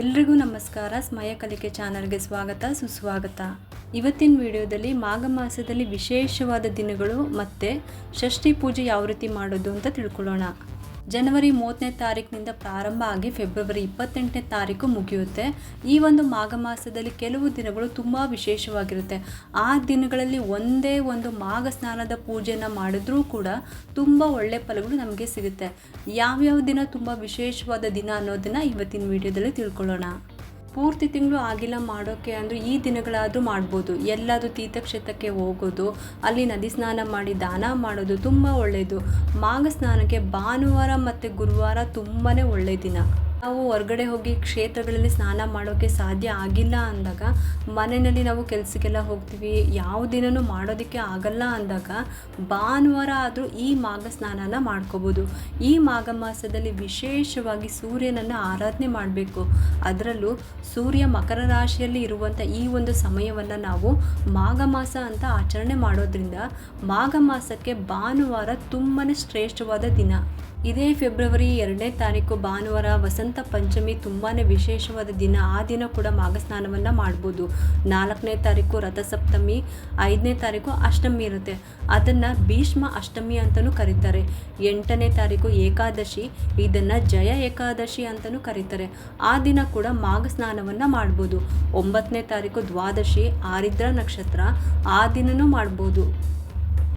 ಎಲ್ರಿಗೂ ನಮಸ್ಕಾರ. ಸ್ಮಯ ಕಲಿಕೆ ಚಾನಲ್ಗೆ ಸ್ವಾಗತ, ಸುಸ್ವಾಗತ. ಇವತ್ತಿನ ವಿಡಿಯೋದಲ್ಲಿ ಮಾಘ ಮಾಸದಲ್ಲಿ ವಿಶೇಷವಾದ ದಿನಗಳು ಮತ್ತು ಷಷ್ಠಿ ಪೂಜೆ ಯಾವ ರೀತಿ ಮಾಡೋದು ಅಂತ ತಿಳ್ಕೊಳ್ಳೋಣ. ಜನವರಿ ಮೂವತ್ತನೇ ತಾರೀಕಿನಿಂದ ಪ್ರಾರಂಭ ಆಗಿ ಫೆಬ್ರವರಿ ಇಪ್ಪತ್ತೆಂಟನೇ ತಾರೀಕು ಮುಗಿಯುತ್ತೆ. ಈ ಒಂದು ಮಾಘ ಮಾಸದಲ್ಲಿ ಕೆಲವು ದಿನಗಳು ತುಂಬ ವಿಶೇಷವಾಗಿರುತ್ತೆ. ಆ ದಿನಗಳಲ್ಲಿ ಒಂದೇ ಒಂದು ಮಾಘ ಸ್ನಾನದ ಪೂಜೆಯನ್ನು ಮಾಡಿದ್ರೂ ಕೂಡ ತುಂಬ ಒಳ್ಳೆ ಫಲಗಳು ನಮಗೆ ಸಿಗುತ್ತೆ. ಯಾವ್ಯಾವ ದಿನ ತುಂಬ ವಿಶೇಷವಾದ ದಿನ ಅನ್ನೋದನ್ನು ಇವತ್ತಿನ ವಿಡಿಯೋದಲ್ಲಿ ತಿಳ್ಕೊಳ್ಳೋಣ. ಪೂರ್ತಿ ತಿಂಗಳು ಆಗಿಲ್ಲ ಮಾಡೋಕ್ಕೆ ಅಂದರೆ ಈ ದಿನಗಳಾದರೂ ಮಾಡ್ಬೋದು. ಎಲ್ಲಾದರೂ ತೀರ್ಥಕ್ಷೇತ್ರಕ್ಕೆ ಹೋಗೋದು, ಅಲ್ಲಿ ನದಿ ಸ್ನಾನ ಮಾಡಿ ದಾನ ಮಾಡೋದು ತುಂಬ ಒಳ್ಳೆಯದು ಮಾಘ ಸ್ನಾನಕ್ಕೆ ಭಾನುವಾರ ಮತ್ತು ಗುರುವಾರ ತುಂಬಾ ಒಳ್ಳೆಯ ದಿನ. ನಾವು ಹೊರಗಡೆ ಹೋಗಿ ಕ್ಷೇತ್ರಗಳಲ್ಲಿ ಸ್ನಾನ ಮಾಡೋಕ್ಕೆ ಸಾಧ್ಯ ಆಗಿಲ್ಲ ಅಂದಾಗ, ಮನೆಯಲ್ಲಿ ನಾವು ಕೆಲಸಕ್ಕೆಲ್ಲ ಹೋಗ್ತೀವಿ, ಯಾವ ದಿನವೂ ಮಾಡೋದಕ್ಕೆ ಆಗಲ್ಲ ಅಂದಾಗ ಭಾನುವಾರ ಆದರೂ ಈ ಮಾಘ ಸ್ನಾನನ ಮಾಡ್ಕೋಬೋದು. ಈ ಮಾಘ ಮಾಸದಲ್ಲಿ ವಿಶೇಷವಾಗಿ ಸೂರ್ಯನನ್ನು ಆರಾಧನೆ ಮಾಡಬೇಕು. ಅದರಲ್ಲೂ ಸೂರ್ಯ ಮಕರ ರಾಶಿಯಲ್ಲಿ ಇರುವಂಥ ಈ ಒಂದು ಸಮಯವನ್ನು ನಾವು ಮಾಘ ಮಾಸ ಅಂತ ಆಚರಣೆ ಮಾಡೋದ್ರಿಂದ ಮಾಘ ಮಾಸಕ್ಕೆ ಭಾನುವಾರ ತುಂಬಾ ಶ್ರೇಷ್ಠವಾದ ದಿನ. ಇದೇ ಫೆಬ್ರವರಿ ಎರಡನೇ ತಾರೀಕು ಭಾನುವಾರ ವಸಂತ ಪಂಚಮಿ ತುಂಬಾ ವಿಶೇಷವಾದ ದಿನ. ಆ ದಿನ ಕೂಡ ಮಾಘ ಸ್ನಾನವನ್ನು ಮಾಡ್ಬೋದು. ನಾಲ್ಕನೇ ತಾರೀಕು ರಥಸಪ್ತಮಿ, ಐದನೇ ತಾರೀಕು ಅಷ್ಟಮಿ ಇರುತ್ತೆ. ಅದನ್ನು ಭೀಷ್ಮ ಅಷ್ಟಮಿ ಅಂತಲೂ ಕರೀತಾರೆ. ಎಂಟನೇ ತಾರೀಕು ಏಕಾದಶಿ, ಇದನ್ನು ಜಯ ಏಕಾದಶಿ ಅಂತಲೂ ಕರೀತಾರೆ. ಆ ದಿನ ಕೂಡ ಮಾಘ ಸ್ನಾನವನ್ನು ಮಾಡ್ಬೋದು. ಒಂಬತ್ತನೇ ತಾರೀಕು ದ್ವಾದಶಿ, ಆರಿದ್ರ ನಕ್ಷತ್ರ, ಆ ದಿನನೂ ಮಾಡ್ಬೋದು.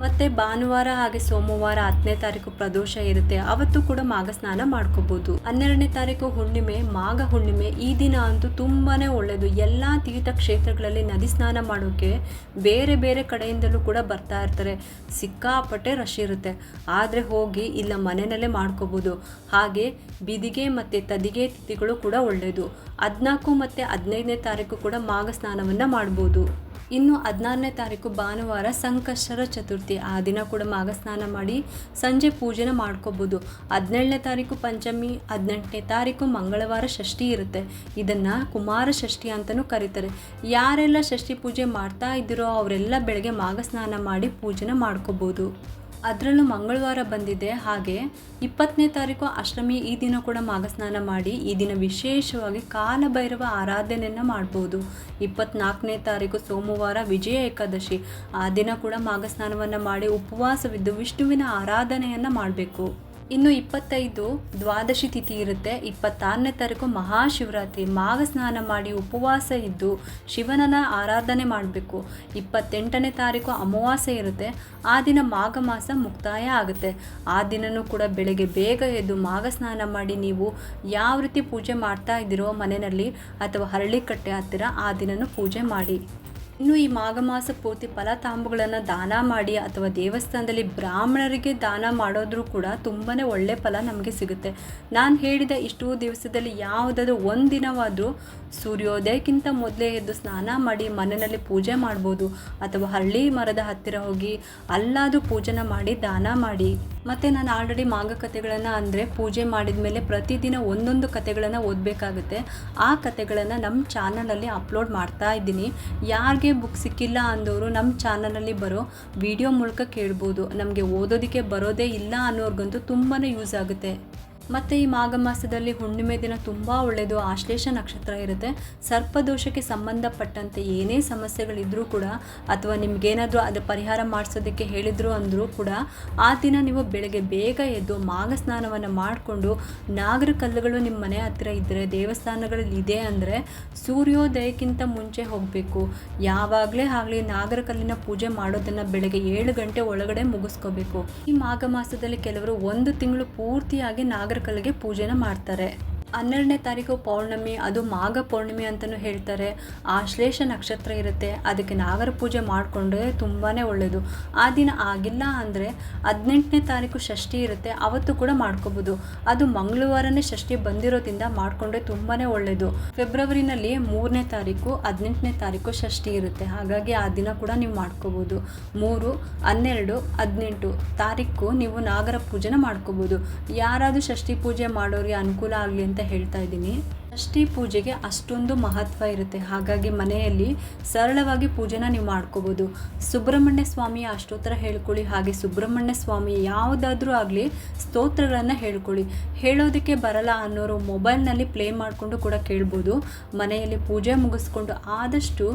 ಮತ್ತು ಭಾನುವಾರ ಹಾಗೆ ಸೋಮವಾರ ಹತ್ತನೇ ತಾರೀಕು ಪ್ರದೋಷ ಇರುತ್ತೆ. ಅವತ್ತು ಕೂಡ ಮಾಘ ಸ್ನಾನ ಮಾಡ್ಕೋಬಹುದು ಹನ್ನೆರಡನೇ ತಾರೀಕು ಹುಣ್ಣಿಮೆ, ಮಾಘ ಹುಣ್ಣಿಮೆ ಈ ದಿನ ಅಂತೂ ತುಂಬಾ ಒಳ್ಳೆಯದು ಎಲ್ಲ ತೀರ್ಥಕ್ಷೇತ್ರಗಳಲ್ಲಿ ನದಿ ಸ್ನಾನ ಮಾಡೋಕೆ ಬೇರೆ ಬೇರೆ ಕಡೆಯಿಂದಲೂ ಕೂಡ ಬರ್ತಾ ಇರ್ತಾರೆ. ಸಿಕ್ಕಾಪಟ್ಟೆ ರಶ್ ಇರುತ್ತೆ. ಆದರೆ ಹೋಗಿ ಇಲ್ಲ ಮನೆಯಲ್ಲೇ ಮಾಡ್ಕೋಬೋದು. ಹಾಗೆ ಬಿದಿಗೆ ಮತ್ತು ತದಿಗೆ ತಿಥಿಗಳು ಕೂಡ ಒಳ್ಳೆಯದು ಹದಿನಾಲ್ಕು ಮತ್ತು ಹದಿನೈದನೇ ತಾರೀಕು ಕೂಡ ಮಾಘ ಸ್ನಾನವನ್ನು ಮಾಡ್ಬೋದು. ಇನ್ನು ಹದಿನಾರನೇ ತಾರೀಕು ಭಾನುವಾರ ಸಂಕಷ್ಟರ ಚತುರ್ಥಿ. ಆ ದಿನ ಕೂಡ ಮಾಘ ಸ್ನಾನ ಮಾಡಿ ಸಂಜೆ ಪೂಜೆನ ಮಾಡ್ಕೋಬೋದು. ಹದಿನೇಳನೇ ತಾರೀಕು ಪಂಚಮಿ, ಹದಿನೆಂಟನೇ ತಾರೀಕು ಮಂಗಳವಾರ ಷಷ್ಠಿ ಇರುತ್ತೆ. ಇದನ್ನು ಕುಮಾರ ಷಷ್ಠಿ ಅಂತಲೂ ಕರೀತಾರೆ. ಯಾರೆಲ್ಲ ಷಷ್ಠಿ ಪೂಜೆ ಮಾಡ್ತಾ ಇದ್ದೀರೋ ಅವರೆಲ್ಲ ಬೆಳಗ್ಗೆ ಮಾಘ ಸ್ನಾನ ಮಾಡಿ ಪೂಜೆನ ಮಾಡ್ಕೋಬೋದು. ಅದರಲ್ಲೂ ಮಂಗಳವಾರ ಬಂದಿದೆ. ಹಾಗೆ ಇಪ್ಪತ್ತನೇ ತಾರೀಕು ಅಷ್ಟಮಿ ಈ ದಿನ ಕೂಡ ಮಾಘ ಸ್ನಾನ ಮಾಡಿ ಈ ದಿನ ವಿಶೇಷವಾಗಿ ಕಾಲಭೈರವ ಆರಾಧನೆಯನ್ನು ಮಾಡ್ಬೋದು. ಇಪ್ಪತ್ನಾಲ್ಕನೇ ತಾರೀಕು ಸೋಮವಾರ ವಿಜಯ ಏಕಾದಶಿ. ಆ ದಿನ ಕೂಡ ಮಾಘ ಸ್ನಾನವನ್ನು ಮಾಡಿ ಉಪವಾಸವಿದ್ದು ವಿಷ್ಣುವಿನ ಆರಾಧನೆಯನ್ನು ಮಾಡಬೇಕು. ಇನ್ನು ಇಪ್ಪತ್ತೈದು ದ್ವಾದಶಿ ತಿಥಿ ಇರುತ್ತೆ. ಇಪ್ಪತ್ತಾರನೇ ತಾರೀಕು ಮಹಾಶಿವರಾತ್ರಿ. ಮಾಘ ಸ್ನಾನ ಮಾಡಿ ಉಪವಾಸ ಇದ್ದು ಶಿವನನ್ನ ಆರಾಧನೆ ಮಾಡಬೇಕು. ಇಪ್ಪತ್ತೆಂಟನೇ ತಾರೀಕು ಅಮಾವಾಸ್ಯೆ ಇರುತ್ತೆ. ಆ ದಿನ ಮಾಘ ಮಾಸ ಮುಕ್ತಾಯ ಆಗುತ್ತೆ. ಆ ದಿನನೂ ಕೂಡ ಬೆಳಗ್ಗೆ ಬೇಗ ಎದ್ದು ಮಾಘ ಸ್ನಾನ ಮಾಡಿ ನೀವು ಯಾವ ರೀತಿ ಪೂಜೆ ಮಾಡ್ತಾ ಇದ್ದೀರೋ ಮನೆಯಲ್ಲಿ ಅಥವಾ ಹರಳಿಕಟ್ಟೆ ಹತ್ತಿರ ಆ ದಿನನೂ ಪೂಜೆ ಮಾಡಿ. ಇನ್ನು ಈ ಮಾಘ ಮಾಸ ಪೂರ್ತಿ ಫಲತಾಂಬುಗಳನ್ನು ದಾನ ಮಾಡಿ ಅಥವಾ ದೇವಸ್ಥಾನದಲ್ಲಿ ಬ್ರಾಹ್ಮಣರಿಗೆ ದಾನ ಮಾಡೋದ್ರೂ ಕೂಡ ತುಂಬಾ ಒಳ್ಳೆ ಫಲ ನಮಗೆ ಸಿಗುತ್ತೆ. ನಾನು ಹೇಳಿದ ಇಷ್ಟು ದಿವಸದಲ್ಲಿ ಯಾವುದಾದ್ರೂ ಒಂದು ದಿನವಾದರೂ ಸೂರ್ಯೋದಯಕ್ಕಿಂತ ಮೊದಲೇ ಎದ್ದು ಸ್ನಾನ ಮಾಡಿ ಮನೆಯಲ್ಲಿ ಪೂಜೆ ಮಾಡ್ಬೋದು ಅಥವಾ ಹಳ್ಳಿ ಮರದ ಹತ್ತಿರ ಹೋಗಿ ಅಲ್ಲಾದರೂ ಪೂಜೆನ ಮಾಡಿ ದಾನ ಮಾಡಿ. ಮತ್ತು ನಾನು ಆಲ್ರೆಡಿ ಮಾಘ ಕಥೆಗಳನ್ನು ಅಂದರೆ ಪೂಜೆ ಮಾಡಿದ ಮೇಲೆ ಪ್ರತಿದಿನ ಒಂದೊಂದು ಕಥೆಗಳನ್ನು ಓದಬೇಕಾಗುತ್ತೆ. ಆ ಕಥೆಗಳನ್ನು ನಮ್ಮ ಚಾನಲಲ್ಲಿ ಅಪ್ಲೋಡ್ ಮಾಡ್ತಾ ಇದ್ದೀನಿ. ಯಾರಿಗೆ ಬುಕ್ ಸಿಕ್ಕಿಲ್ಲ ಅಂದವರು ನಮ್ಮ ಚಾನಲಲ್ಲಿ ಬರೋ ವಿಡಿಯೋ ಮೂಲಕ ಕೇಳ್ಬೋದು. ನಮಗೆ ಓದೋದಕ್ಕೆ ಬರೋದೇ ಇಲ್ಲ ಅನ್ನೋರ್ಗಂತೂ ತುಂಬಾ ಯೂಸ್ ಆಗುತ್ತೆ. ಮತ್ತು ಈ ಮಾಘ ಮಾಸದಲ್ಲಿ ಹುಣ್ಣಿಮೆ ದಿನ ತುಂಬ ಒಳ್ಳೆಯದು ಆಶ್ಲೇಷ ನಕ್ಷತ್ರ ಇರುತ್ತೆ. ಸರ್ಪದೋಷಕ್ಕೆ ಸಂಬಂಧಪಟ್ಟಂತೆ ಏನೇ ಸಮಸ್ಯೆಗಳಿದ್ರೂ ಕೂಡ ಅಥವಾ ನಿಮ್ಗೇನಾದರೂ ಅದು ಪರಿಹಾರ ಮಾಡಿಸೋದಕ್ಕೆ ಹೇಳಿದ್ರು ಅಂದರೂ ಕೂಡ ಆ ದಿನ ನೀವು ಬೆಳಗ್ಗೆ ಬೇಗ ಎದ್ದು ಮಾಘ ಸ್ನಾನವನ್ನು ಮಾಡಿಕೊಂಡು ನಾಗರ ಕಲ್ಲುಗಳು ನಿಮ್ಮ ಮನೆ ಹತ್ತಿರ ಇದ್ದರೆ ದೇವಸ್ಥಾನಗಳಲ್ಲಿ ಇದೆ ಅಂದರೆ ಸೂರ್ಯೋದಯಕ್ಕಿಂತ ಮುಂಚೆ ಹೋಗಬೇಕು. ಯಾವಾಗಲೇ ಆಗಲಿ ನಾಗರ ಕಲ್ಲಿನ ಪೂಜೆ ಮಾಡೋದನ್ನು ಬೆಳಗ್ಗೆ ಏಳು ಗಂಟೆ ಒಳಗಡೆ ಮುಗಿಸ್ಕೋಬೇಕು. ಈ ಮಾಘ ಮಾಸದಲ್ಲಿ ಕೆಲವರು ಒಂದು ತಿಂಗಳು ಪೂರ್ತಿಯಾಗಿ ನಾಗರ ಕಲ್ಲಿಗೆ ಪೂಜೆನ ಮಾಡ್ತಾರೆ. ಹನ್ನೆರಡನೇ ತಾರೀಕು ಪೌರ್ಣಮಿ, ಅದು ಮಾಘ ಪೌರ್ಣಮಿ ಅಂತಲೂ ಹೇಳ್ತಾರೆ. ಆಶ್ಲೇಷ ನಕ್ಷತ್ರ ಇರುತ್ತೆ. ಅದಕ್ಕೆ ನಾಗರ ಪೂಜೆ ಮಾಡಿಕೊಂಡ್ರೆ ತುಂಬಾ ಒಳ್ಳೆಯದು ಆ ದಿನ ಆಗಿಲ್ಲ ಅಂದರೆ ಹದಿನೆಂಟನೇ ತಾರೀಕು ಷಷ್ಠಿ ಇರುತ್ತೆ. ಅವತ್ತು ಕೂಡ ಮಾಡ್ಕೋಬೋದು. ಅದು ಮಂಗಳವಾರನೇ ಷಷ್ಠಿ ಬಂದಿರೋದ್ರಿಂದ ಮಾಡಿಕೊಂಡ್ರೆ ತುಂಬಾ ಒಳ್ಳೆಯದು ಫೆಬ್ರವರಿನಲ್ಲಿ ಮೂರನೇ ತಾರೀಕು, ಹದಿನೆಂಟನೇ ತಾರೀಕು ಷಷ್ಠಿ ಇರುತ್ತೆ. ಹಾಗಾಗಿ ಆ ದಿನ ಕೂಡ ನೀವು ಮಾಡ್ಕೋಬೋದು. ಮೂರು, ಹನ್ನೆರಡು, ಹದಿನೆಂಟು ತಾರೀಕು ನೀವು ನಾಗರ ಪೂಜೆನ ಮಾಡ್ಕೋಬೋದು. ಯಾರಾದರೂ ಷಷ್ಠಿ ಪೂಜೆ ಮಾಡೋರಿಗೆ ಅನುಕೂಲ ಆಗಲಿ ಅಂತ ಹೇಳ್ತಾ ಇದ್ದೀನಿ. ಷಷ್ಠಿ ಪೂಜೆಗೆ ಅಷ್ಟೊಂದು ಮಹತ್ವ ಇರುತ್ತೆ. ಹಾಗಾಗಿ ಮನೆಯಲ್ಲಿ ಸರಳವಾಗಿ ಪೂಜೆನ ನೀವು ಮಾಡ್ಕೋಬೋದು. ಸುಬ್ರಹ್ಮಣ್ಯ ಸ್ವಾಮಿಯ ಅಷ್ಟೋತ್ತರ ಹೇಳ್ಕೊಳ್ಳಿ, ಹಾಗೆ ಸುಬ್ರಹ್ಮಣ್ಯ ಸ್ವಾಮಿ ಯಾವುದಾದ್ರೂ ಆಗಲಿ ಸ್ತೋತ್ರಗಳನ್ನು ಹೇಳ್ಕೊಳ್ಳಿ. ಹೇಳೋದಕ್ಕೆ ಬರಲ್ಲ ಅನ್ನೋರು ಮೊಬೈಲ್ನಲ್ಲಿ ಪ್ಲೇ ಮಾಡಿಕೊಂಡು ಕೂಡ ಕೇಳ್ಬೋದು. ಮನೆಯಲ್ಲಿ ಪೂಜೆ ಮುಗಿಸ್ಕೊಂಡು ಆದಷ್ಟು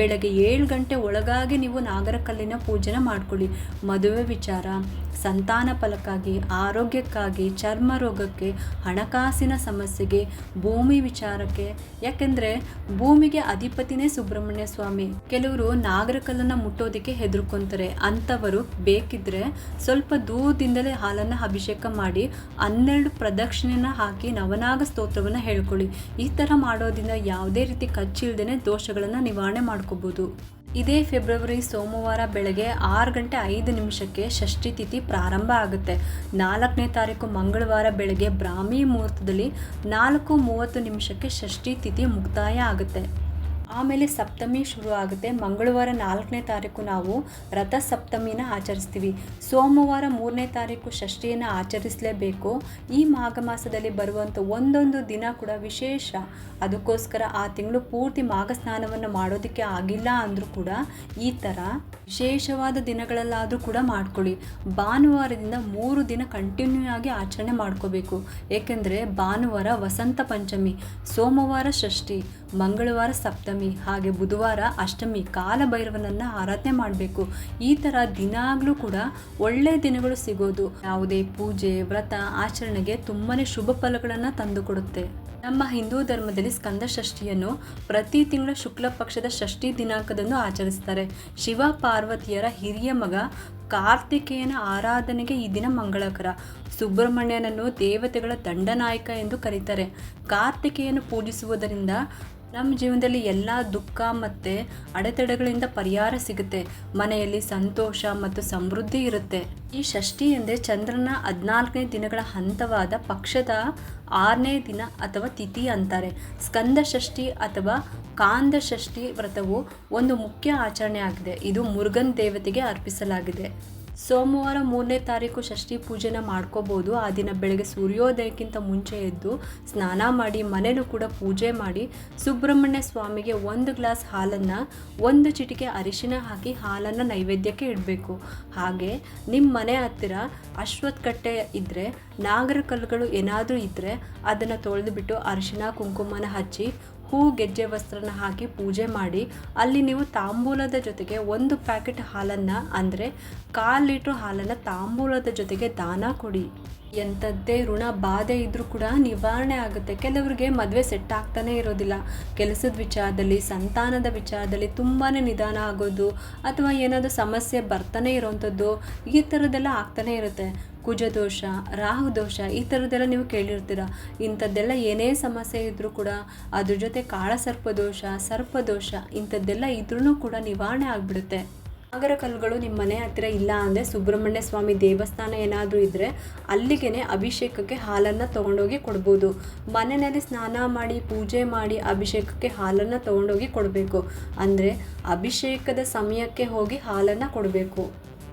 ಬೆಳಗ್ಗೆ ಏಳು ಗಂಟೆ ಒಳಗಾಗಿ ನೀವು ನಾಗರಕಲ್ಲಿನ ಪೂಜೆನ ಮಾಡ್ಕೊಳ್ಳಿ. ಮದುವೆ ವಿಚಾರ, ಸಂತಾನ ಫಲಕ್ಕಾಗಿ, ಆರೋಗ್ಯಕ್ಕಾಗಿ, ಚರ್ಮ ರೋಗಕ್ಕೆ, ಹಣಕಾಸಿನ ಸಮಸ್ಯೆಗೆ, ಭೂಮಿ ವಿಚಾರಕ್ಕೆ. ಯಾಕೆಂದ್ರೆ ಭೂಮಿಗೆ ಅಧಿಪತಿನೇ ಸುಬ್ರಹ್ಮಣ್ಯ ಸ್ವಾಮಿ. ಕೆಲವರು ನಾಗರಕಲ್ಲನ್ನು ಮುಟ್ಟೋದಕ್ಕೆ ಹೆದರ್ಕೊಂತಾರೆ. ಅಂಥವರು ಬೇಕಿದ್ರೆ ಸ್ವಲ್ಪ ದೂರದಿಂದಲೇ ಹಾಲನ್ನು ಅಭಿಷೇಕ ಮಾಡಿ ಹನ್ನೆರಡು ಪ್ರದಕ್ಷಿಣೆನ ಹಾಕಿ ನವನಾಗ ಸ್ತೋತ್ರವನ್ನು ಹೇಳ್ಕೊಳ್ಳಿ. ಈ ಥರ ಮಾಡೋದ್ರಿಂದ ಯಾವುದೇ ರೀತಿ ಕಚ್ಚಿಲ್ದೇ ದೋಷಗಳನ್ನು ನಿವಾರಣೆ ಮಾಡ್ಕೋಬೋದು. ಇದೇ ಫೆಬ್ರವರಿ ಸೋಮವಾರ ಬೆಳಗ್ಗೆ ಆರು ಗಂಟೆ ಐದು ನಿಮಿಷಕ್ಕೆ ಷಷ್ಠಿ ತಿಥಿ ಪ್ರಾರಂಭ ಆಗುತ್ತೆ. ನಾಲ್ಕನೇ ತಾರೀಕು ಮಂಗಳವಾರ ಬೆಳಗ್ಗೆ ಬ್ರಾಹ್ಮಿ ಮುಹೂರ್ತದಲ್ಲಿ ನಾಲ್ಕು ಮೂವತ್ತು ನಿಮಿಷಕ್ಕೆ ಷಷ್ಠಿ ತಿಥಿ ಮುಕ್ತಾಯ ಆಗುತ್ತೆ. ಆಮೇಲೆ ಸಪ್ತಮಿ ಶುರು ಆಗುತ್ತೆ. ಮಂಗಳವಾರ ನಾಲ್ಕನೇ ತಾರೀಕು ನಾವು ರಥ ಸಪ್ತಮಿನ ಆಚರಿಸ್ತೀವಿ. ಸೋಮವಾರ ಮೂರನೇ ತಾರೀಕು ಷಷ್ಠಿಯನ್ನು ಆಚರಿಸಲೇಬೇಕು. ಈ ಮಾಘ ಮಾಸದಲ್ಲಿ ಬರುವಂಥ ಒಂದೊಂದು ದಿನ ಕೂಡ ವಿಶೇಷ. ಅದಕ್ಕೋಸ್ಕರ ಆ ತಿಂಗಳು ಪೂರ್ತಿ ಮಾಘ ಸ್ನಾನವನ್ನು ಮಾಡೋದಕ್ಕೆ ಆಗಿಲ್ಲ ಅಂದರೂ ಕೂಡ ಈ ಥರ ವಿಶೇಷವಾದ ದಿನಗಳಲ್ಲಾದರೂ ಕೂಡ ಮಾಡ್ಕೊಳ್ಳಿ. ಭಾನುವಾರದಿಂದ ಮೂರು ದಿನ ಕಂಟಿನ್ಯೂ ಆಗಿ ಆಚರಣೆ ಮಾಡ್ಕೋಬೇಕು. ಏಕೆಂದರೆ ಭಾನುವಾರ ವಸಂತ ಪಂಚಮಿ, ಸೋಮವಾರ ಷಷ್ಠಿ, ಮಂಗಳವಾರ ಸಪ್ತಮಿ. ಹಾಗೆ ಬುಧವಾರ ಅಷ್ಟಮಿ, ಕಾಲಭೈರವನನ್ನು ಆರಾಧನೆ ಮಾಡಬೇಕು. ಈ ಥರ ದಿನಾಗಲೂ ಕೂಡ ಒಳ್ಳೆಯ ದಿನಗಳು ಸಿಗೋದು. ಯಾವುದೇ ಪೂಜೆ, ವ್ರತ, ಆಚರಣೆಗೆ ತುಂಬಾ ಶುಭ ಫಲಗಳನ್ನು ತಂದುಕೊಡುತ್ತೆ. ನಮ್ಮ ಹಿಂದೂ ಧರ್ಮದಲ್ಲಿ ಸ್ಕಂದ ಷಷ್ಠಿಯನ್ನು ಪ್ರತಿ ತಿಂಗಳ ಶುಕ್ಲ ಪಕ್ಷದ ಷಷ್ಠಿ ದಿನಾಂಕದಂದು ಆಚರಿಸ್ತಾರೆ. ಶಿವ ಪಾರ್ವತಿಯರ ಹಿರಿಯ ಮಗ ಕಾರ್ತಿಕೇಯನ ಆರಾಧನೆಗೆ ಈ ದಿನ ಮಂಗಳಕರ. ಸುಬ್ರಹ್ಮಣ್ಯನನ್ನು ದೇವತೆಗಳ ದಂಡನಾಯಕ ಎಂದು ಕರೀತಾರೆ. ಕಾರ್ತಿಕೇಯನು ಪೂಜಿಸುವುದರಿಂದ ನಮ್ಮ ಜೀವನದಲ್ಲಿ ಎಲ್ಲ ದುಃಖ ಮತ್ತು ಅಡೆತಡೆಗಳಿಂದ ಪರಿಹಾರ ಸಿಗುತ್ತೆ. ಮನೆಯಲ್ಲಿ ಸಂತೋಷ ಮತ್ತು ಸಮೃದ್ಧಿ ಇರುತ್ತೆ. ಈ ಷಷ್ಠಿ ಎಂದರೆ ಚಂದ್ರನ ಹದಿನಾಲ್ಕನೇ ದಿನಗಳ ಹಂತವಾದ ಪಕ್ಷದ ಆರನೇ ದಿನ ಅಥವಾ ತಿಥಿ ಅಂತಾರೆ. ಸ್ಕಂದ ಷಷ್ಠಿ ಅಥವಾ ಕಾಂದ ಷಷ್ಠಿ ವ್ರತವು ಒಂದು ಮುಖ್ಯ ಆಚರಣೆ ಆಗಿದೆ ಇದು ಮುರುಗನ್ ದೇವತೆಗೆ ಅರ್ಪಿಸಲಾಗಿದೆ. ಸೋಮವಾರ ಮೂರನೇ ತಾರೀಕು ಷಷ್ಠಿ ಪೂಜೆನ ಮಾಡ್ಕೋಬೋದು. ಆ ದಿನ ಬೆಳಗ್ಗೆ ಸೂರ್ಯೋದಯಕ್ಕಿಂತ ಮುಂಚೆ ಎದ್ದು ಸ್ನಾನ ಮಾಡಿ ಮನೆಯೂ ಕೂಡ ಪೂಜೆ ಮಾಡಿ, ಸುಬ್ರಹ್ಮಣ್ಯ ಸ್ವಾಮಿಗೆ ಒಂದು ಗ್ಲಾಸ್ ಹಾಲನ್ನು, ಒಂದು ಚಿಟಿಕೆ ಅರಿಶಿನ ಹಾಕಿ ಹಾಲನ್ನು ನೈವೇದ್ಯಕ್ಕೆ ಇಡಬೇಕು. ಹಾಗೆ ನಿಮ್ಮ ಮನೆ ಹತ್ತಿರ ಅಶ್ವತ್ಥ ಕಟ್ಟೆ ಇದ್ದರೆ ನಾಗರ ಕಲ್ಲುಗಳು ಏನಾದರೂ ಇದ್ದರೆ ಅದನ್ನು ತೊಳೆದುಬಿಟ್ಟು ಅರಿಶಿನ, ಕುಂಕುಮನ ಹಚ್ಚಿ ಹೂ ಗೆಜ್ಜೆ ವಸ್ತ್ರನ ಹಾಕಿ ಪೂಜೆ ಮಾಡಿ, ಅಲ್ಲಿ ನೀವು ತಾಂಬೂಲದ ಜೊತೆಗೆ ಒಂದು ಪ್ಯಾಕೆಟ್ ಹಾಲನ್ನು, ಅಂದರೆ ಕಾಲು ಲೀಟ್ರ್ ಹಾಲನ್ನು ತಾಂಬೂಲದ ಜೊತೆಗೆ ದಾನ ಕೊಡಿ. ಎಂಥದ್ದೇ ಋಣ ಬಾಧೆ ಇದ್ದರೂ ಕೂಡ ನಿವಾರಣೆ ಆಗುತ್ತೆ. ಕೆಲವರಿಗೆ ಮದುವೆ ಸೆಟ್ ಆಗ್ತಾನೆ ಇರೋದಿಲ್ಲ. ಕೆಲಸದ ವಿಚಾರದಲ್ಲಿ, ಸಂತಾನದ ವಿಚಾರದಲ್ಲಿ ತುಂಬಾ ನಿಧಾನ ಆಗೋದು, ಅಥವಾ ಏನಾದರೂ ಸಮಸ್ಯೆ ಬರ್ತಾನೆ ಇರೋವಂಥದ್ದು ಈ ಥರದ್ದೆಲ್ಲ ಆಗ್ತಾನೆ ಇರುತ್ತೆ. ಕುಜದೋಷ ರಾಹು ದೋಷ ಈ ಥರದ್ದೆಲ್ಲ ನೀವು ಕೇಳಿರ್ತೀರ. ಇಂಥದ್ದೆಲ್ಲ ಏನೇ ಸಮಸ್ಯೆ ಇದ್ದರೂ ಕೂಡ ಅದ್ರ ಜೊತೆ ಕಾಳಸರ್ಪದೋಷ ಸರ್ಪದೋಷ ಇಂಥದ್ದೆಲ್ಲ ಇದ್ರೂ ಕೂಡ ನಿವಾರಣೆ ಆಗಿಬಿಡುತ್ತೆ. ನಾಗರ ಕಲ್ಲುಗಳು ನಿಮ್ಮ ಮನೆ ಹತ್ತಿರ ಇಲ್ಲ ಅಂದರೆ ಸುಬ್ರಹ್ಮಣ್ಯ ಸ್ವಾಮಿ ದೇವಸ್ಥಾನ ಏನಾದರೂ ಇದ್ದರೆ ಅಲ್ಲಿಗೆ ಅಭಿಷೇಕಕ್ಕೆ ಹಾಲನ್ನು ತೊಗೊಂಡೋಗಿ ಕೊಡ್ಬೋದು. ಮನೆಯಲ್ಲಿ ಸ್ನಾನ ಮಾಡಿ, ಪೂಜೆ ಮಾಡಿ ಅಭಿಷೇಕಕ್ಕೆ ಹಾಲನ್ನು ತೊಗೊಂಡೋಗಿ ಕೊಡಬೇಕು. ಅಂದರೆ ಅಭಿಷೇಕದ ಸಮಯಕ್ಕೆ ಹೋಗಿ ಹಾಲನ್ನು ಕೊಡಬೇಕು.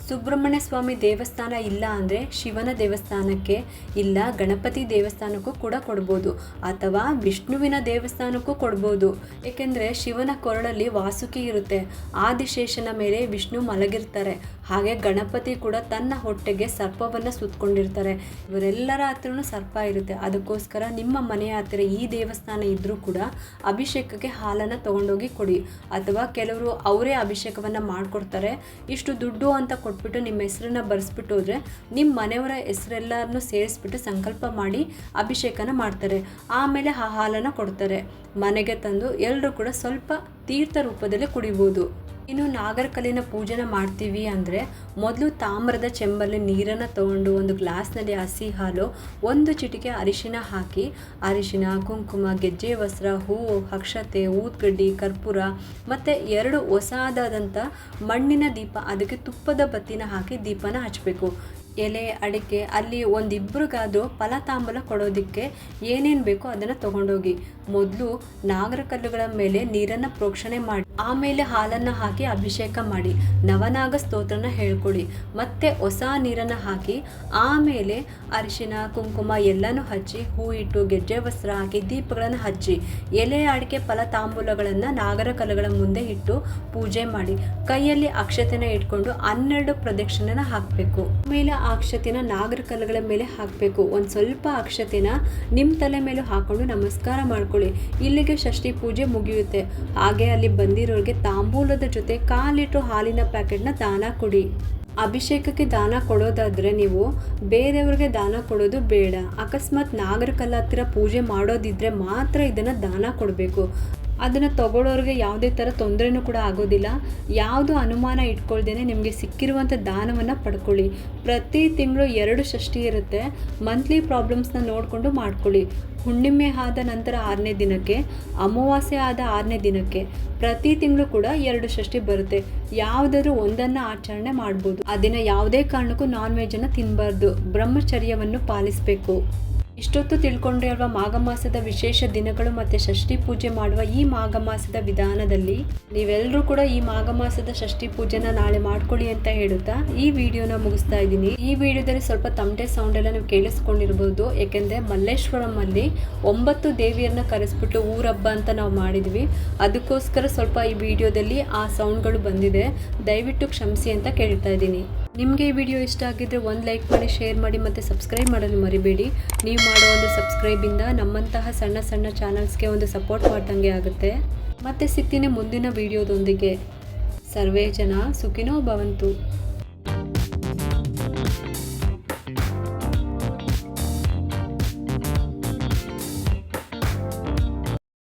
ಸುಬ್ರಹ್ಮಣ್ಯ ಸ್ವಾಮಿ ದೇವಸ್ಥಾನ ಇಲ್ಲ ಅಂದರೆ ಶಿವನ ದೇವಸ್ಥಾನಕ್ಕೆ ಇಲ್ಲ, ಗಣಪತಿ ದೇವಸ್ಥಾನಕ್ಕೂ ಕೂಡ ಕೊಡ್ಬೋದು ಅಥವಾ ವಿಷ್ಣುವಿನ ದೇವಸ್ಥಾನಕ್ಕೂ ಕೊಡ್ಬೋದು. ಏಕೆಂದರೆ ಶಿವನ ಕೊರಳಲ್ಲಿ ವಾಸುಕಿ ಇರುತ್ತೆ. ಆದಿಶೇಷನ ಮೇಲೆ ವಿಷ್ಣು ಮಲಗಿರ್ತಾರೆ. ಹಾಗೆ ಗಣಪತಿ ಕೂಡ ತನ್ನ ಹೊಟ್ಟೆಗೆ ಸರ್ಪವನ್ನು ಸುತ್ತಕೊಂಡಿರ್ತಾರೆ ಇವರೆಲ್ಲರ ಹತ್ರನೂ ಸರ್ಪ ಇರುತ್ತೆ. ಅದಕ್ಕೋಸ್ಕರ ನಿಮ್ಮ ಮನೆಯ ಹತ್ತಿರ ಈ ದೇವಸ್ಥಾನ ಇದ್ದರೂ ಕೂಡ ಅಭಿಷೇಕಕ್ಕೆ ಹಾಲನ್ನು ತೊಗೊಂಡೋಗಿ ಕೊಡಿ. ಅಥವಾ ಕೆಲವರು ಅವರೇ ಅಭಿಷೇಕವನ್ನು ಮಾಡಿಕೊಡ್ತಾರೆ. ಇಷ್ಟು ದುಡ್ಡು ಅಂತ ಕೊಟ್ಬಿಟ್ಟು ನಿಮ್ಮ ಹೆಸರನ್ನ ಬರೆಸ್ಬಿಟ್ಟು ಹೋದರೆ ನಿಮ್ಮ ಮನೆಯವರ ಹೆಸರೆಲ್ಲರನ್ನು ಸೇರಿಸ್ಬಿಟ್ಟು ಸಂಕಲ್ಪ ಮಾಡಿ ಅಭಿಷೇಕನ ಮಾಡ್ತಾರೆ. ಆಮೇಲೆ ಆ ಹಾಲನ್ನು ಕೊಡ್ತಾರೆ. ಮನೆಗೆ ತಂದು ಎಲ್ಲರೂ ಕೂಡ ಸ್ವಲ್ಪ ತೀರ್ಥ ರೂಪದಲ್ಲಿ ಕುಡಿಬೋದು. ಇನ್ನು ನಾಗರಕಲ್ಲಿನ ಪೂಜೆನ ಮಾಡ್ತೀವಿ ಅಂದರೆ ಮೊದಲು ತಾಮ್ರದ ಚೆಂಬಲ್ಲಿ ನೀರನ್ನು ತಗೊಂಡು ಒಂದು ಗ್ಲಾಸ್ನಲ್ಲಿ ಹಸಿ ಹಾಲು, ಒಂದು ಚಿಟಿಕೆ ಅರಿಶಿನ ಹಾಕಿ, ಅರಿಶಿನ, ಕುಂಕುಮ, ಗೆಜ್ಜೆ ವಸ್ತ್ರ, ಹೂವು, ಅಕ್ಷತೆ, ಊದ್ಗಡ್ಡಿ, ಕರ್ಪೂರ ಮತ್ತು ಎರಡು ಹೊಸದಾದಂಥ ಮಣ್ಣಿನ ದೀಪ, ಅದಕ್ಕೆ ತುಪ್ಪದ ಬತ್ತಿನ ಹಾಕಿ ದೀಪನ ಹಚ್ಚಬೇಕು ಎಲೆ, ಅಡಿಕೆ, ಅಲ್ಲಿ ಒಂದಿಬ್ರಿಗಾದ್ರೂ ಫಲತಾಂಬೂಲ ಕೊಡೋದಕ್ಕೆ ಏನೇನು ಬೇಕೋ ಅದನ್ನು ತಗೊಂಡೋಗಿ. ಮೊದಲು ನಾಗರ ಕಲ್ಲುಗಳ ಮೇಲೆ ನೀರನ್ನು ಪ್ರೋಕ್ಷಣೆ ಮಾಡಿ, ಆಮೇಲೆ ಹಾಲನ್ನು ಹಾಕಿ ಅಭಿಷೇಕ ಮಾಡಿ, ನವನಾಗ ಸ್ತೋತ್ರನ ಹೇಳ್ಕೊಡಿ. ಮತ್ತೆ ಹೊಸ ನೀರನ್ನು ಹಾಕಿ, ಆಮೇಲೆ ಅರಿಶಿನ, ಕುಂಕುಮ ಎಲ್ಲನೂ ಹಚ್ಚಿ, ಹೂ ಇಟ್ಟು, ಗೆಜ್ಜೆ, ವಸ್ತ್ರ ಹಾಕಿ, ದೀಪಗಳನ್ನು ಹಚ್ಚಿ, ಎಲೆ, ಅಡಿಕೆ ಫಲತಾಂಬೂಲಗಳನ್ನು ನಾಗರ ಕಲ್ಲುಗಳ ಮುಂದೆ ಇಟ್ಟು ಪೂಜೆ ಮಾಡಿ, ಕೈಯಲ್ಲಿ ಅಕ್ಷತೆನ ಇಟ್ಕೊಂಡು ಹನ್ನೆರಡು ಪ್ರದಕ್ಷಿಣೆನ ಹಾಕಬೇಕು. ಆಮೇಲೆ ಅಕ್ಷತೆನ ನಾಗರ ಕಲ್ಲುಗಳ ಮೇಲೆ ಹಾಕಬೇಕು. ಒಂದು ಸ್ವಲ್ಪ ಅಕ್ಷತೆನ ನಿಮ್ಮ ತಲೆ ಮೇಲೂ ಹಾಕೊಂಡು ನಮಸ್ಕಾರ ಮಾಡ್ಕೊಳ್ಳಿ. ಇಲ್ಲಿಗೆ ಷಷ್ಠಿ ಪೂಜೆ ಮುಗಿಯುತ್ತೆ. ಹಾಗೆ ಅಲ್ಲಿ ಬಂದಿರೋರಿಗೆ ತಾಂಬೂಲದ ಜೊತೆ ಕಾಲಿಟ್ಟು ಹಾಲಿನ ಪ್ಯಾಕೆಟ್ನ ದಾನ ಕೊಡಿ. ಅಭಿಷೇಕಕ್ಕೆ ದಾನ ಕೊಡೋದಾದರೆ ನೀವು ಬೇರೆಯವ್ರಿಗೆ ದಾನ ಕೊಡೋದು ಬೇಡ. ಅಕಸ್ಮಾತ್ ನಾಗರ ಕಲ್ಲ ಹತ್ತಿರ ಪೂಜೆ ಮಾಡೋದಿದ್ರೆ ಮಾತ್ರ ಇದನ್ನು ದಾನ ಕೊಡಬೇಕು. ಅದನ್ನು ತಗೊಳ್ಳೋರಿಗೆ ಯಾವುದೇ ಥರ ತೊಂದರೆನೂ ಕೂಡ ಆಗೋದಿಲ್ಲ. ಯಾವುದು ಅನುಮಾನ ಇಟ್ಕೊಳ್ದೇನೆ ನಿಮಗೆ ಸಿಕ್ಕಿರುವಂಥ ದಾನವನ್ನು ಪಡ್ಕೊಳ್ಳಿ. ಪ್ರತಿ ತಿಂಗಳು ಎರಡು ಷಷ್ಠಿ ಇರುತ್ತೆ. ಮಂತ್ಲಿ ಪ್ರಾಬ್ಲಮ್ಸ್ನ ನೋಡಿಕೊಂಡು ಮಾಡ್ಕೊಳ್ಳಿ. ಹುಣ್ಣಿಮೆ ಆದ ನಂತರ ಆರನೇ ದಿನಕ್ಕೆ, ಅಮಾವಾಸ್ಯೆ ಆದ ಆರನೇ ದಿನಕ್ಕೆ ಪ್ರತಿ ತಿಂಗಳು ಕೂಡ ಎರಡು ಷಷ್ಠಿ ಬರುತ್ತೆ. ಯಾವುದಾದ್ರೂ ಒಂದನ್ನು ಆಚರಣೆ ಮಾಡ್ಬೋದು. ಆ ದಿನ ಯಾವುದೇ ಕಾರಣಕ್ಕೂ ನಾನ್ ವೆಜ್ಜನ್ನು ತಿನ್ನಬಾರ್ದು ಬ್ರಹ್ಮಚರ್ಯವನ್ನು ಪಾಲಿಸಬೇಕು. ಇಷ್ಟೊತ್ತು ತಿಳ್ಕೊಂಡ್ರೆ ಅಲ್ವಾ ಮಾಘಮಾಸದ ವಿಶೇಷ ದಿನಗಳು ಮತ್ತು ಷಷ್ಠಿ ಪೂಜೆ ಮಾಡುವ ಈ ಮಾಘ ಮಾಸದ ವಿಧಾನದಲ್ಲಿ? ನೀವೆಲ್ಲರೂ ಕೂಡ ಈ ಮಾಘಮಾಸದ ಷಷ್ಠಿ ಪೂಜೆನ ನಾಳೆ ಮಾಡ್ಕೊಳ್ಳಿ ಅಂತ ಹೇಳುತ್ತಾ? ಈ ವಿಡಿಯೋನ ಮುಗಿಸ್ತಾ ಇದ್ದೀನಿ. ಈ ವಿಡಿಯೋದಲ್ಲಿ ಸ್ವಲ್ಪ ತಮಟೆ ಸೌಂಡ್ ಎಲ್ಲ ನೀವು ಕೇಳಿಸ್ಕೊಂಡಿರ್ಬೋದು. ಯಾಕೆಂದರೆ ಮಲ್ಲೇಶ್ವರಂ ಒಂಬತ್ತು ದೇವಿಯರನ್ನ ಕರೆಸ್ಬಿಟ್ಟು ಊರಬ್ಬ ಅಂತ ನಾವು ಮಾಡಿದ್ವಿ. ಅದಕ್ಕೋಸ್ಕರ ಸ್ವಲ್ಪ ಈ ವಿಡಿಯೋದಲ್ಲಿ ಆ ಸೌಂಡ್ಗಳು ಬಂದಿದೆ. ದಯವಿಟ್ಟು ಕ್ಷಮಿಸಿ ಅಂತ ಕೇಳ್ತಾ ಇದ್ದೀನಿ. ನಿಮಗೆ ಈ ವಿಡಿಯೋ ಇಷ್ಟ ಆಗಿದ್ದರೆ ಒಂದು ಲೈಕ್ ಮಾಡಿ, ಶೇರ್ ಮಾಡಿ ಮತ್ತು ಸಬ್ಸ್ಕ್ರೈಬ್ ಮಾಡಲು ಮರಿಬೇಡಿ. ನೀವು ಮಾಡೋ ಒಂದು ಸಬ್ಸ್ಕ್ರೈಬಿಂದ ನಮ್ಮಂತಹ ಸಣ್ಣ ಸಣ್ಣ ಚಾನಲ್ಸ್ಗೆ ಒಂದು ಸಪೋರ್ಟ್ ಮಾಡ್ದಂಗೆ ಆಗುತ್ತೆ. ಮತ್ತೆ ಸಿಗ್ತೀನಿ ಮುಂದಿನ ವಿಡಿಯೋದೊಂದಿಗೆ. ಸರ್ವೇ ಜನ ಸುಖಿನೋ ಭವಂತು.